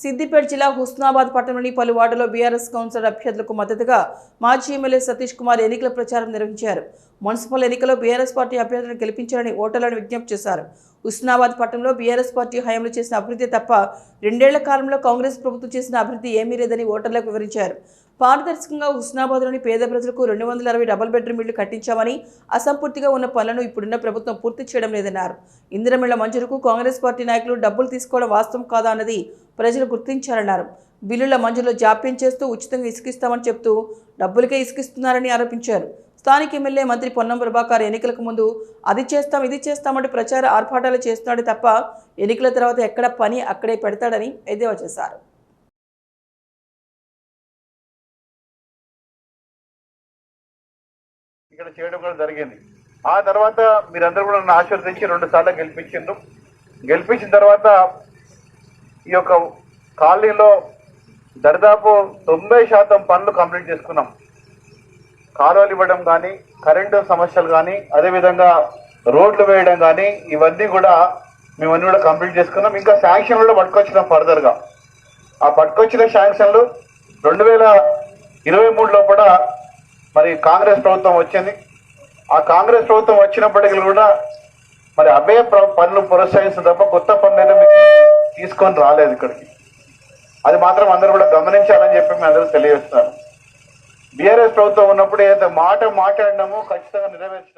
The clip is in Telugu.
సిద్దిపేట జిల్లా హుస్నాబాద్ పట్టణంలోని పలు వార్డులో బీఆర్ఎస్ కౌన్సిలర్ అభ్యర్థులకు మద్దతుగా మాజీ ఎమ్మెల్యే సతీష్ కుమార్ ఎన్నికల ప్రచారం నిర్వహించారు. మున్సిపల్ ఎన్నికల్లో బీఆర్ఎస్ పార్టీ అభ్యర్థులను గెలిపించాలని ఓటర్లను విజ్ఞప్తి చేశారు. హుస్నాబాద్ పట్టణంలో బీఆర్ఎస్ పార్టీ హయాంలో చేసిన అభివృద్ధి తప్ప రెండేళ్ళ కాలంలో కాంగ్రెస్ ప్రభుత్వం చేసిన అభివృద్ధి ఏమీ లేదని ఓటర్లకు వివరించారు. పారదర్శకంగా హుస్నాబాద్లోని పేద ప్రజలకు రెండు వందల అరవై డబుల్ బెడ్రూమ్ ఇళ్ళు కట్టించామని అసంపూర్తిగా ఉన్న పనులను ఇప్పుడున్న ప్రభుత్వం పూర్తి చేయడం లేదన్నారు. ఇందిరమిళ్ళ మంజూరుకు కాంగ్రెస్ పార్టీ నాయకులు డబ్బులు తీసుకోవడం వాస్తవం కాదా అన్నది ప్రజలు గుర్తించారన్నారు. బిల్లుల మంజూరులో జాప్యం చేస్తూ ఉచితంగా ఇసుకిస్తామని చెప్తూ డబ్బులకే ఇసుకిస్తున్నారని ఆరోపించారు. స్థానిక ఎమ్మెల్యే మంత్రి పొన్నం ప్రభాకర్ ఎన్నికలకు ముందు అది చేస్తాం ఇది చేస్తామంటూ ప్రచార ఆర్భాటాలు చేస్తున్నాడు తప్ప ఎన్నికల తర్వాత ఎక్కడ పని అక్కడే పెడతాడని ఎద్దేవా చేశారు. ఇక్కడ చేయడం కూడా జరిగింది. ఆ తర్వాత మీరందరూ కూడా నన్ను ఆశీర్వదించి రెండు సార్లు గెలిపించిండ్రు. గెలిపించిన తర్వాత ఈ యొక్క కాలనీలో దరిదాపు తొంభై శాతం పనులు కంప్లీట్ చేసుకున్నాం. కాలువలు ఇవ్వడం కానీ కరెంటు సమస్యలు కానీ అదేవిధంగా రోడ్లు వేయడం కానీ ఇవన్నీ కూడా మేమన్నీ కూడా కంప్లీట్ చేసుకున్నాం. ఇంకా శాంక్షన్ కూడా పట్టుకొచ్చినాం ఫర్దర్గా. ఆ పట్టుకొచ్చిన శాంక్షన్లు రెండు వేల ఇరవై మూడులో కూడా మరి కాంగ్రెస్ ప్రభుత్వం వచ్చింది. ఆ కాంగ్రెస్ ప్రభుత్వం వచ్చినప్పటికీ కూడా మరి అవే పనులు ప్రోత్సహించిన తప్ప కొత్త పనులు అయితే మీకు తీసుకొని రాలేదు ఇక్కడికి. అది మాత్రం అందరూ కూడా గమనించాలని చెప్పి మేము అందరూ తెలియజేస్తున్నాను బీఆర్ఎస్ ప్రభుత్వం ఉన్నప్పుడు ఏదైతే మాట మాట్లాడినామో ఖచ్చితంగా నెరవేర్చినాం.